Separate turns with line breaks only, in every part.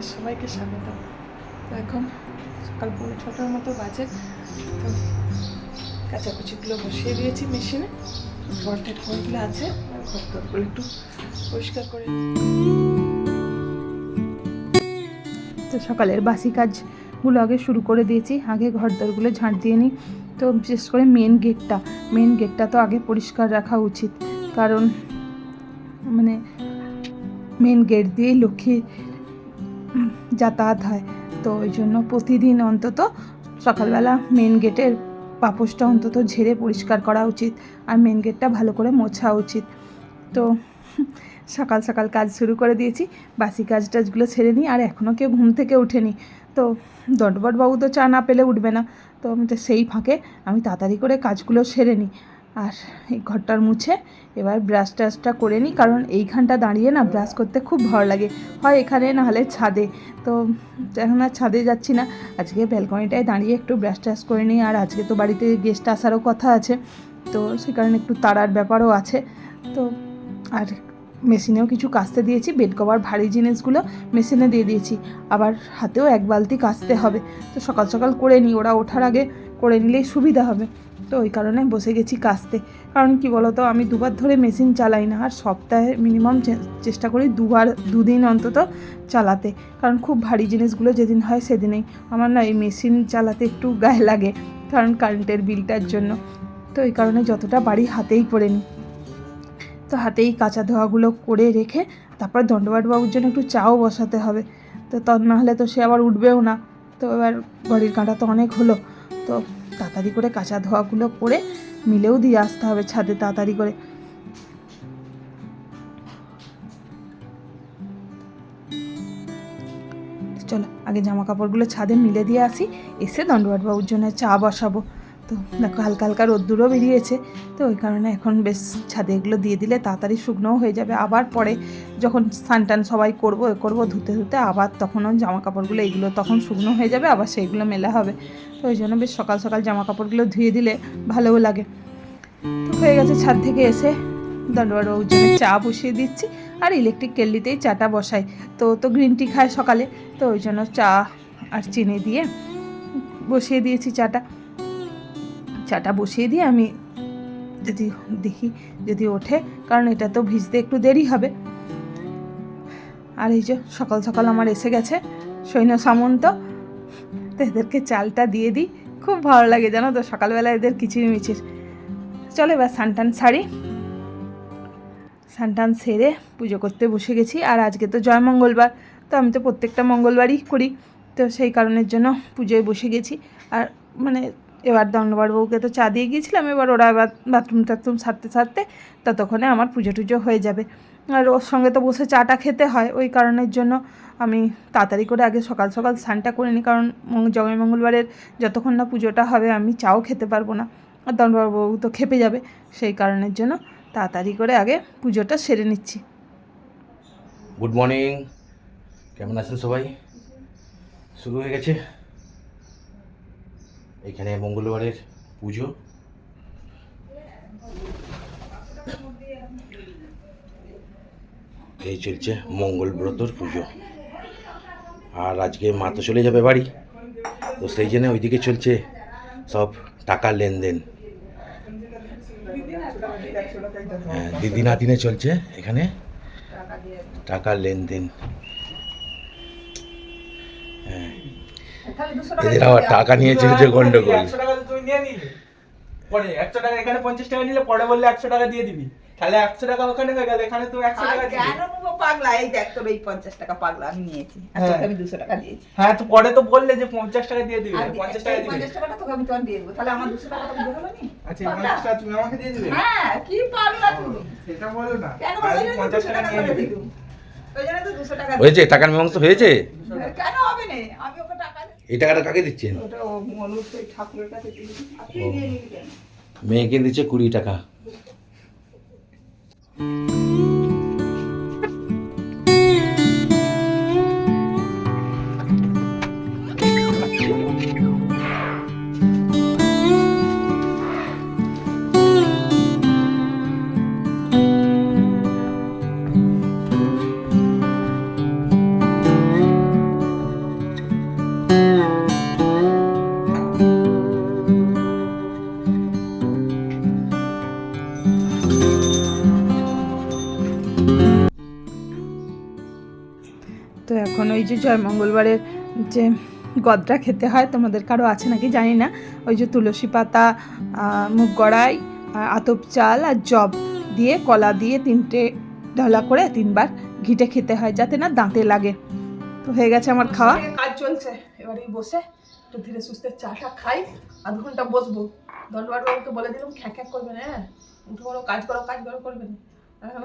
আপনাদের সবাইকে স্বাগত। তো এখন সকাল পৌনে ছটার মতো বাজে। তো কাচাকুচিগুলো বসিয়ে দিয়েছি মেশিনে। ঘর টেট ঘরগুলো আছে ঘর টরগুলো একটু পরিষ্কার করে তো সকালের বাসি কাজগুলো আগে শুরু করে দিয়েছি। আগে ঘর দরগুলো ঝাঁট দিয়ে নিই। তো বিশেষ করে মেন গেটটা মেন গেটটা তো আগে পরিষ্কার রাখা উচিত। কারণ মানে মেন গেট দিয়েই লক্ষ্মী যাতায়াত হয়। তো ওই জন্য প্রতিদিন অন্তত সকালবেলা মেন গেটের পাপোশটা অন্তত ঝেড়ে পরিষ্কার করা উচিত আর মেন গেটটা ভালো করে মোছা উচিত। তো সকাল সকাল কাজ শুরু করে দিয়েছি, বাসি কাজ টাজগুলো ছেড়ে নিই আর এখনও কেউ ঘুম থেকে ওঠেনি। তো দণ্ডবটবাবু তো চা না পেলে উঠবে না। তো আমি তো সেই ফাঁকে আমি তাড়াতাড়ি করে কাজগুলো সেরে নিই। আর এই ঘরটার মুছে এবার ব্রাশ ট্রাশটা করে নিই, কারণ এইখানটা দাঁড়িয়ে না ব্রাশ করতে খুব ভালো লাগে। হয় এখানে, না হলে ছাদে। তো এখন আর ছাদে যাচ্ছি না। আজকে ব্যালকনিটায় দাঁড়িয়ে একটু ব্রাশ ট্রাশ করে নিই, আর আজকে তো বাড়িতে গেস্ট আসারও কথা আছে। তো সে কারণে একটু তাড়ার ব্যাপারও আছে। তো আর মেশিনেও কিছু কাচতে দিয়েছি বেড কভার ভারী জিনিসগুলো মেশিনে দিয়ে দিয়েছি। আবার হাতেও এক বালতি কাচতে হবে। তো সকাল সকাল করে নিই, ওরা ওঠার আগে করে নিলেই সুবিধা হবে। তো ওই কারণে বসে গেছি কাচতে কারণ কি বলতো, আমি দুবার ধরে মেশিন চালাই না, আর সপ্তাহে মিনিমাম চেষ্টা করি দুবার, দুদিন অন্তত চালাতে। কারণ খুব ভারী জিনিসগুলো যেদিন হয় সেদিনেই। আমার না এই মেশিন চালাতে একটু গায়ে লাগে, কারণ কারেন্টের বিলটার জন্য। তো এই কারণে যতটা বাড়ি হাতেই করে নিই। তো হাতেই কাঁচা ধোয়াগুলো করে রেখে, তারপর দণ্ডবাটবাবুর জন্য একটু চাও বসাতে হবে। তো তা নাহলে তো সে আবার উঠবেও না। তো এবার ঘড়ির কাঁটা তো অনেক হলো। তো তাড়াতাড়ি করে কাঁচা ধোয়াগুলো করে মিলেও দিয়ে আসতে হবে ছাদে তাড়াতাড়ি করে। চলো, আগে জামা কাপড়গুলো ছাদে মিলে দিয়ে আসি, এসে দণ্ডবাটবাবুর জন্য চা বসাবো। তো দেখো হালকা হালকা রোদ্দুরও বেরিয়েছে, তো ওই কারণে এখন বেশ ছাদে এগুলো দিয়ে দিলে তাড়াতাড়ি শুকনোও হয়ে যাবে। আবার পরে যখন স্নান টান সবাই করব, এ করব, ধুতে ধুতে আবার তখনও জামা কাপড়গুলো এগুলো তখন শুকনো হয়ে যাবে, আবার সেইগুলো মেলা হবে। তো ওই জন্য বেশ সকাল সকাল জামা কাপড়গুলো ধুয়ে দিলে ভালোও লাগে। তো হয়ে গেছে ছাদ থেকে এসে দণ্ডবাড়বাবুর জন্য চা বসিয়ে দিচ্ছি, আর ইলেকট্রিক কেটলিতেই চাটা বসাই। তো তো গ্রিন টি খায় সকালে, তো ওই জন্য চা আর চিনি দিয়ে বসিয়ে দিয়েছি চাটা। চাটা বসিয়ে দিয়ে আমি যদি দেখি, যদি ওঠে, কারণ এটা তো ভিজতে একটু দেরি হবে। আর এই যে সকাল সকাল আমার এসে গেছে সৈন্য সামন্ত। তো এদেরকে চালটা দিয়ে দিই। খুব ভালো লাগে জানো তো, সকালবেলা এদের কিচির মিচির চলো এবার সানটান শাড়ি সানটান সেরে পুজো করতে বসে গেছি। আর আজকে তো জয় মঙ্গলবার, তো আমি তো প্রত্যেকটা মঙ্গলবারই করি। তো সেই কারণের জন্য পুজোয় বসে গেছি। আর মানে এবার দণ্ডবার বউকে তো চা দিয়ে গিয়েছিলাম, এবার ওরা এবার বাথরুম টাথরুম সারতে সারতে ততক্ষণে আমার পুজো টুজো হয়ে যাবে। আর ওর সঙ্গে তো বসে চাটা খেতে হয়, ওই কারণের জন্য আমি তাড়াতাড়ি করে আগে সকাল সকাল স্নানটা করে নিই, কারণ মং- মঙ্গলবারের যতক্ষণ না পুজোটা হবে আমি চাও খেতে পারব না। আর দণ্ডবাবু তো খেপে যাবে, সেই কারণের জন্য তাড়াতাড়ি করে আগে পুজোটা সেরে নিচ্ছি।
গুড মর্নিং কেমন আছেন সবাই? শুরু হয়ে গেছে? এখানে মঙ্গলবারের পুজো। এই চলছে মঙ্গল ব্রতর পুজো। আর আজকে মা তো চলে যাবে বাড়ি। তো সেই জন্য ওইদিকে চলছে সব টাকার লেনদেন। হ্যাঁ দিদি নাতিনে চলছে এখানে। টাকার লেনদেন। এদের আবার টাকা নিয়ে চলছে গন্ডগোল।
একশো টাকা তুই নিয়ে নিলি। পরে একশো টাকা এখানে পঞ্চাশ টাকা নিলে পরে বললে একশো টাকা দিয়ে দিবি। তাহলে একশো টাকা ওখানে হয়ে গেল এখানে তুমি একশো টাকা
কেন নেব পাগলা? এই দেখ তোর এই পঞ্চাশ টাকা পাগলা আমি নিয়েছি। আর তোকে
হ্যাঁ।
আমি দুশো টাকা দিয়েছি।
হ্যাঁ তো পরে তো বললে যে পঞ্চাশ টাকা দিয়ে দিবি পঞ্চাশ টাকা দিবি।
পঞ্চাশ টাকাটা তোকে আমি তোমার দিয়ে দেবো? তাহলে আমার দুশো টাকা তোকে দেবো না?
আচ্ছা পঞ্চাশ টাকা তুমি আমাকে দিয়ে দিবে?
হ্যাঁ কি পাগলা তুমি?
সেটা বলো না।
কেন
পঞ্চাশ টাকা
টাকা
হয়েছে? টাকার মীমাংসা হয়েছে?
কেন হবে না? আমি ওকে টাকা দিই
এই টাকাটা কাকে দিচ্ছেন মেয়েকে দিচ্ছে কুড়ি টাকা।
যে জয় মঙ্গলবারের যে গদরা খেতে হয়, তোমাদের কারও আছে নাকি জানি না। ওই যে তুলসী পাতা মুগ আর আতপ চাল আর জব দিয়ে, কলা দিয়ে তিনটে ঢলা করে তিনবার ঘিটে খেতে হয় যাতে না দাঁতে লাগে। তো হয়ে গেছে আমার খাওয়া।
কাজ চলছে। এবারে বসে, একটু ধীরে সুস্থে চাটা খাই, আধ ঘণ্টা বসবো। দণ্ডবাট বাবুকে বলে দিলাম খ্যাক খ্যাক করবে না হ্যাঁ? উঠে বলো কাজ করো কাজ করো, করবে না।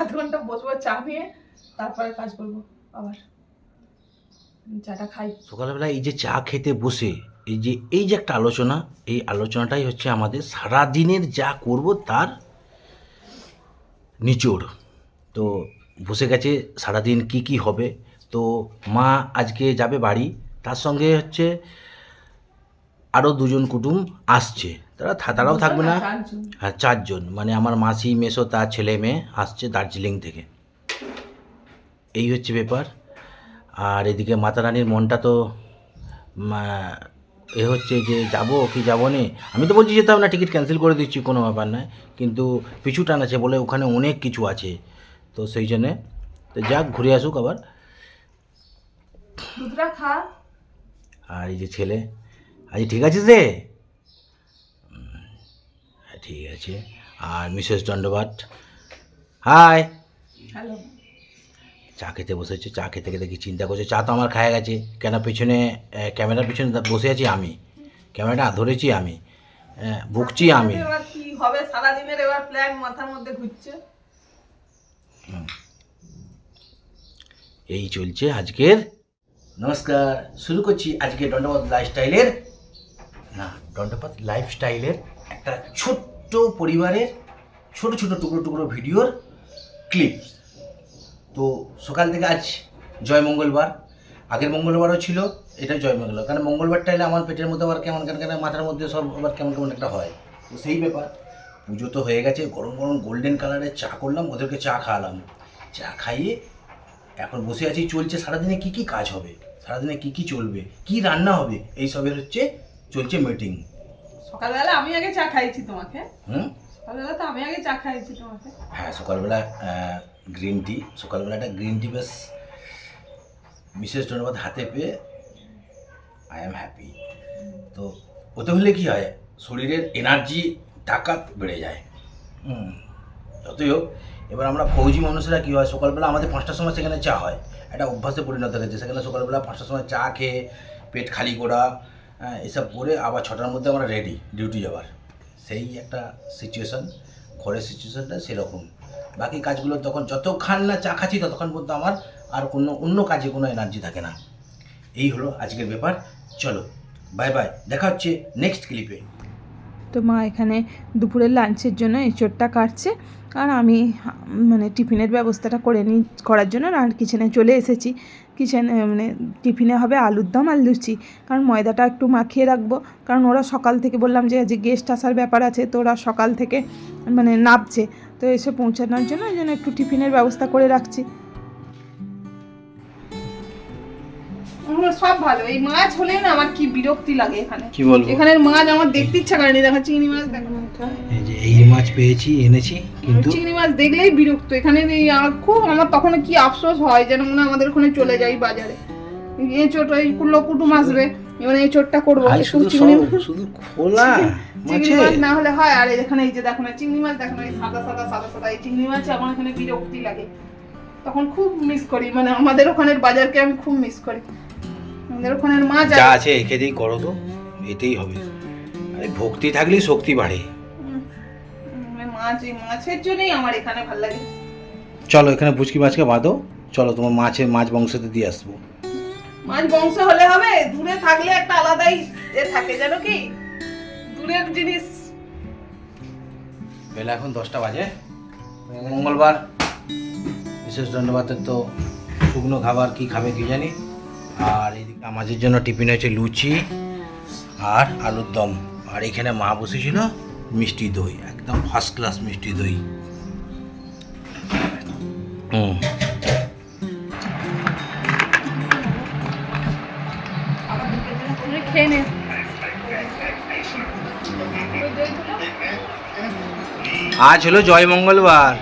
আধ ঘণ্টা বসবো, চা নিয়ে, তারপরে কাজ করব, আবার। চাটা খাই।
সকালবেলা এই যে চা খেতে বসে এই যে এই যে একটা আলোচনা এই আলোচনাটাই হচ্ছে আমাদের সারা দিনের যা করব তার নিচোড়। তো বসে গেছে সারাদিন কি কি হবে? তো মা আজকে যাবে বাড়ি তার সঙ্গে হচ্ছে আরও দুজন কুটুম আসছে। তারা তারাও থাকবে না। হ্যাঁ চারজন। মানে আমার মাসি মেসো তার ছেলে মেয়ে আসছে দার্জিলিং থেকে। এই হচ্ছে ব্যাপার। আর এদিকে মাতা রানীর মনটা তো এ হচ্ছে যে যাব কি যাব নে? আমি তো বলছি যেতে হবে না টিকিট ক্যান্সেল করে দিচ্ছি কোনো ব্যাপার নয়। কিন্তু পিছু টান আছে বলে ওখানে অনেক কিছু আছে। তো সেই জন্যে তো যাক ঘুরে আসুক আবার। আর এই যে ছেলে আজ ঠিক আছিস রে? ঠিক আছে। আর মিসেস দণ্ডবাট হাই।
হ্যালো।
চা খেতে বসেছে চা খেতে খেতে কি চিন্তা করছে? চা তো আমার খায়া গেছে। কেন পেছনে ক্যামেরার পেছনে বসে আছি আমি? ক্যামেরাটা ধরেছি আমি। ভুগছি আমি।
কি হবে? সারাদিনের এবার প্ল্যান মাথার মধ্যে ঘুরছে।
এই চলছে আজকের। নমস্কার। শুরু করছি আজকে দণ্ডপাত লাইফস্টাইলের না দণ্ডপাত লাইফস্টাইলের একটা ছোট্ট পরিবারের ছোট ছোট টুকরো টুকরো ভিডিওর ক্লিপ তো সকাল থেকে আজ জয় মঙ্গলবার। আগের মঙ্গলবারও ছিল এটা জয় মঙ্গলবার। কারণ মঙ্গলবারটা এলে আমার পেটের মধ্যে আবার কেমন কেন কেন মাথার মধ্যে সব আবার কেমন কেমন একটা হয়। তো সেই ব্যাপার। পুজো তো হয়ে গেছে গরম গরম গোল্ডেন কালারের চা করলাম ওদেরকে চা খাওয়ালাম। চা খাইয়ে এখন বসে আছি চলছে সারাদিনে কি কি কাজ হবে? সারাদিনে কি কি চলবে? কি রান্না হবে? এই সবের হচ্ছে চলছে মিটিং
সকালবেলা আমি আগে চা খাইছি তোমাকে।
হুম?
সকালবেলা তো আমি আগে চা খাইছি তোমাকে।
হ্যাঁ সকালবেলা গ্রিন টি সকালবেলা একটা গ্রিন টি বেশ বিশেষ ধন্যবাদ হাতে পেয়ে আই এম হ্যাপি তো ওতে হলে কি হয়? শরীরের এনার্জি তাকাত বেড়ে যায়। যতই হোক এবার আমরা ফৌজি মানুষেরা কী হয়? সকালবেলা আমাদের পাঁচটার সময় সেখানে চা হয়। একটা অভ্যাসে পরিণত হয়েছে। সেখানে সকালবেলা পাঁচটার সময় চা খেয়ে পেট খালি করা হ্যাঁ, এসব করে আবার ছটার মধ্যে আমরা রেডি ডিউটি যাবার সেই একটা সিচুয়েশান ঘরের সিচুয়েশানটা সেরকম। বাকি কাজগুলো তখন যতক্ষণ না চা খাচ্ছি, ততক্ষণ পর্যন্ত আমার আর কোনো অন্য কাজে কোনো এনার্জি থাকে না। এই হলো আজকের ব্যাপার। চলো বাই বাই দেখা হচ্ছে নেক্সট ক্লিপে
তো মা এখানে দুপুরের লাঞ্চের জন্য এঁচোড়টা কাটছে আর আমি মানে টিফিনের ব্যবস্থাটা করে নিই করার জন্য। আর কিচেনে চলে এসেছি। কিচেনে মানে টিফিনে হবে আলুর দম আর লুচি। কারণ ময়দাটা একটু মাখিয়ে রাখব। কারণ ওরা সকাল থেকে বললাম যে আজ গেস্ট আসার ব্যাপার আছে, তো ওরা সকাল থেকে মানে নাবছে। তো এসে পৌঁছানোর জন্য ওই জন্য একটু টিফিনের ব্যবস্থা করে রাখছি।
সব ভালো। এই মাছ হলে না আমার কি বিরক্তি লাগে এখানে।
কি বলব?
এখানের মাছ আমার দেখতে ইচ্ছা করেনি দেখা চিংড়ি মাছ দেখো।
এই যে এই মাছ পেয়েছি এনেছি কিন্তু
চিংড়ি মাছ দেখলেই বিরক্ত। এখানে এই আমার খুব আমার তখন কি আফসোস হয় যেন মনে হয় আমাদের ওখানে চলে যাই বাজারে। এঁচোট ওই কুলো কুটুম আসবে এবার এঁচোটটা করব।
আজ শুধু
চিংড়ি
শুধু খোলা
চিংড়ি
মাছ?
না হলে হয় আর এখানে এই যে দেখো না চিংড়ি মাছ দেখো না এই সাদা সাদা সাদা সাদা এই চিংড়ি মাছ আমার এখানে বিরক্তি লাগে। তখন খুব মিস করি মানে আমাদের ওখানের বাজারকে আমি খুব মিস করি। আমাদের ওখানের মাছ
যা আছে একে করো তো এতেই হবে। আরে ভক্তি থাকলেই শক্তি বাড়ে।
মাছ এই মাছের জন্যই আমার এখানে ভালো লাগে।
চলো এখানে বুচকি মাছকে বাঁধো। চলো তোমার মাছের মাছ বংশতে দিয়ে আসব।
মাছ বংশ হলে হবে, দূরে থাকলে একটা আলাদাই এ থাকে, জানো কি? দূরের জিনিস।
বেলা এখন দশটা বাজে। মঙ্গলবার। বিশেষ ধন্যবাদের তো শুকনো খাবার, কি খাবে কি জানি। আর এদিকে আমাদের জন্য টিফিন হয়েছে লুচি আর আলুর দম। আর এখানে মা বসেছিল মিষ্টি দই, একদম ফার্স্ট ক্লাস মিষ্টি দই। আজ হলো জয় মঙ্গলবার।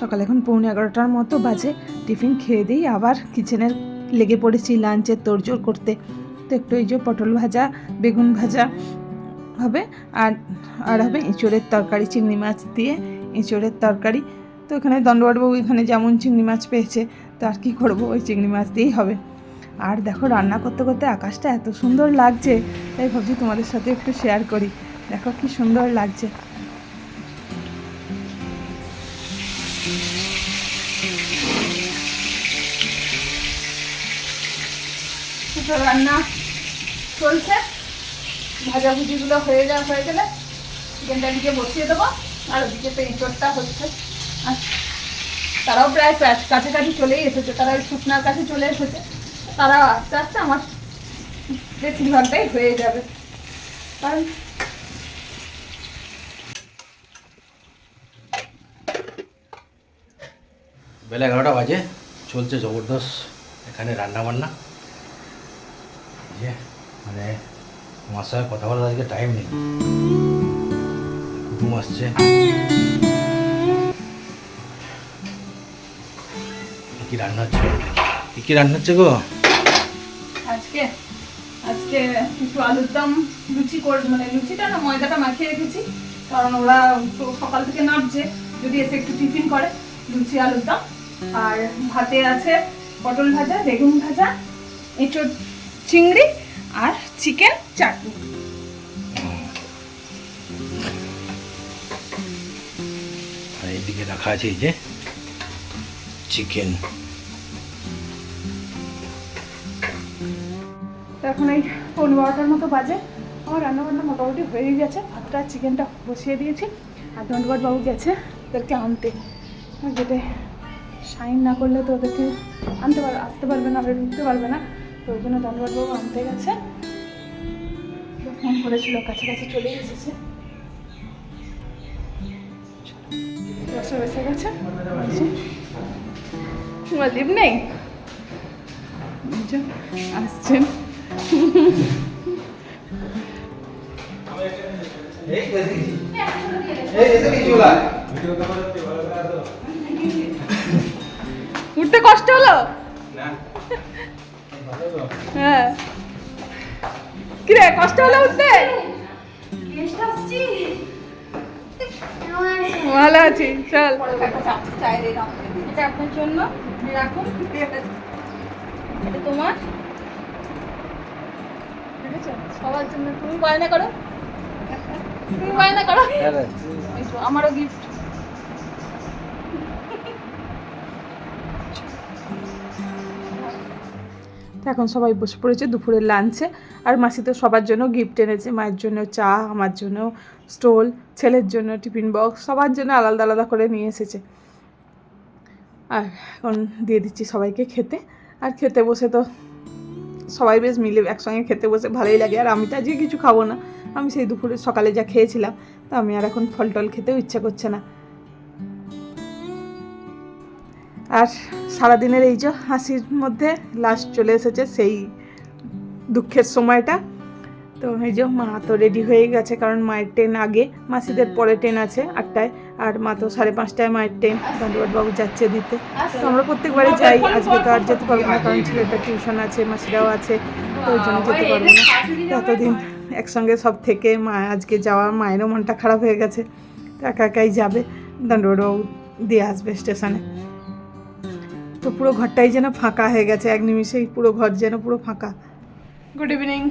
সকাল এখন পৌনে এগারোটার মতো বাজে। টিফিন খেয়ে দিই, আবার কিচেনের লেগে পড়েছি লাঞ্চের তোড়জোড় করতে। তো একটু এই যে পটল ভাজা, বেগুন ভাজা হবে, আর আর হবে এঁচোড়ের তরকারি, চিংড়ি মাছ দিয়ে এঁচোড়ের তরকারি। তো এখানে দণ্ডবাবু এখানে যেমন চিংড়ি মাছ পেয়েছে তো আর কী করব? ওই চিংড়ি মাছ দিয়েই হবে। আর দেখো, রান্না করতে করতে আকাশটা এত সুন্দর লাগছে, তাই ভাবছি তোমাদের সাথে একটু শেয়ার করি। দেখো কি সুন্দর লাগছে।
রান্না চলছে। ভাজাভুজিগুলো হয়ে যাওয়া হয়ে গেলে চিকেনটা এদিকে বসিয়ে দেবো, আর ওদিকে এঁচড়টা হচ্ছে। তারাও প্রায় কাছ- কাছাকাছি চলেই এসেছে তারা ওই শুকনার কাছে চলে এসেছে। তারা আস্তে আস্তে আমার বেশি বেশিরভাগটাই হয়ে যাবে। কারণ
বেলা এগারোটা বাজে, চলছে জবরদস্ত এখানে রান্না বান্না যে মানে আমার সঙ্গে কথা বলার আজকে টাইম নেই। কুটুম আসছে। কি রান্না হচ্ছে? কি কি রান্না হচ্ছে গো?
আজকে আজকে কিছু আলুর দম লুচি করে মানে লুচিটা না ময়দাটা মাখিয়ে রেখেছি কারণ ওরা তো সকাল থেকে নামছে যদি এসে একটু টিফিন করে লুচি আলুর দম। আর ভাতে আছে পটল ভাজা বেগুন ভাজা এঁচোড় চিংড়ি আর চিকেন চাটনি।
আর এইদিকে রাখা আছে এই যে চিকেন।
এখন এই পনেরো বারোটার মতো বাজে। আমার রান্নাবান্না মোটামুটি হয়ে গেছে। ভাতটা, চিকেনটা বসিয়ে দিয়েছি। আর বাবু গেছে ওদেরকে আনতে। যেতে সাইন না করলে তো ওদেরকে আনতে পার আসতে পারবে না ওরা ঢুকতে পারবে না। তো ওই জন্য বাবু আনতে গেছে। ফোন করেছিল কাছাকাছি চলে এসেছে। বসে গেছে। নেই? আসছেন। উঠতে কষ্ট হলো? হ্যাঁ। কিরে কষ্ট হলো উঠতে? ভালো আছি চল। এটা আপনার জন্য। রাখুন। এটা তোমার? সবার জন্য তুমি বায়না করো। তুমি বায়না করো। তো, আমারও গিফট
এখন সবাই বসে পড়েছে দুপুরের লাঞ্চে আর মাসি তো সবার জন্য গিফট এনেছে। মায়ের জন্য চা আমার জন্য স্টোল ছেলের জন্য টিফিন বক্স সবার জন্য আলাদা আলাদা করে নিয়ে এসেছে। আর এখন দিয়ে দিচ্ছি সবাইকে খেতে। আর খেতে বসে তো সবাই বেশ মিলে একসঙ্গে খেতে বসে ভালোই লাগে। আর আমি তো আজকে কিছু খাব না। আমি সেই দুপুরে সকালে যা খেয়েছিলাম, তা আমি আর এখন ফল টল খেতেও ইচ্ছা করছে না। আর সারাদিনের এই যে হাসির মধ্যে লাস্ট চলে এসেছে সেই দুঃখের সময়টা। তো এই যে মা তো রেডি হয়ে গেছে কারণ মায়ের ট্রেন আগে মাসিদের পরে ট্রেন আছে আটটায় আর মা তো সাড়ে পাঁচটায় মায়ের ট্রেন বাবু যাচ্ছে দিতে। তো আমরা প্রত্যেকবারই যাই আজকে তো আর যেতে পারব না কারণ ছেলেটা টিউশন আছে মাসিরাও আছে তো ওই জন্য যেতে পারব না। তো এতদিন একসঙ্গে সব থেকে মা আজকে যাওয়া মায়েরও মনটা খারাপ হয়ে গেছে তো একা একাই যাবে বাবু দিয়ে আসবে স্টেশনে। তো পুরো ঘরটাই যেন ফাঁকা হয়ে গেছে এক নিমিষেই পুরো ঘর যেন পুরো ফাঁকা।
গুড ইভিনিং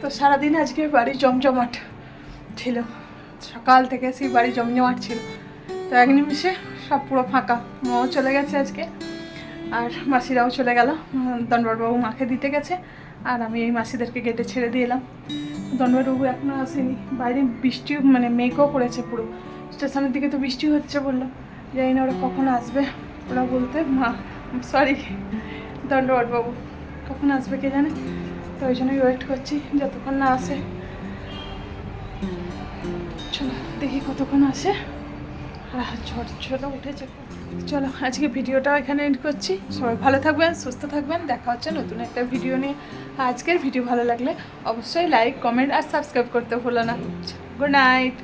তো সারাদিন আজকে বাড়ি জমজমাট ছিল। সকাল থেকে সেই বাড়ি জমজমাট ছিল। তো এক নিমিষে সব পুরো ফাঁকা। মাও চলে গেছে আজকে, আর মাসিরাও চলে গেল। দণ্ডবাবু মাকে দিতে গেছে, আর আমি এই মাসিদেরকে গেটে ছেড়ে দিয়ে এলাম। দণ্ডবাবু এখনও আসেনি। বাইরে বৃষ্টি মানে মেঘও করেছে পুরো। স্টেশনের দিকে তো বৃষ্টি হচ্ছে বলল। জানি না ওরা কখন আসবে। ওরা বলতে, মা সরি দণ্ডবাবু কখন আসবে কে জানে? তো ওই জন্যই ওয়েট করছি, যতক্ষণ না আসে। চলো, দেখি কতক্ষণ আসে। আর ঝড় ঝড় উঠেছে। চলো, আজকে ভিডিওটা এখানে এন্ড করছি। সবাই ভালো থাকবেন, সুস্থ থাকবেন। দেখা হচ্ছে নতুন একটা ভিডিও নিয়ে। আজকের ভিডিও ভালো লাগলে অবশ্যই লাইক কমেন্ট আর সাবস্ক্রাইব করতে ভুলো না। Good night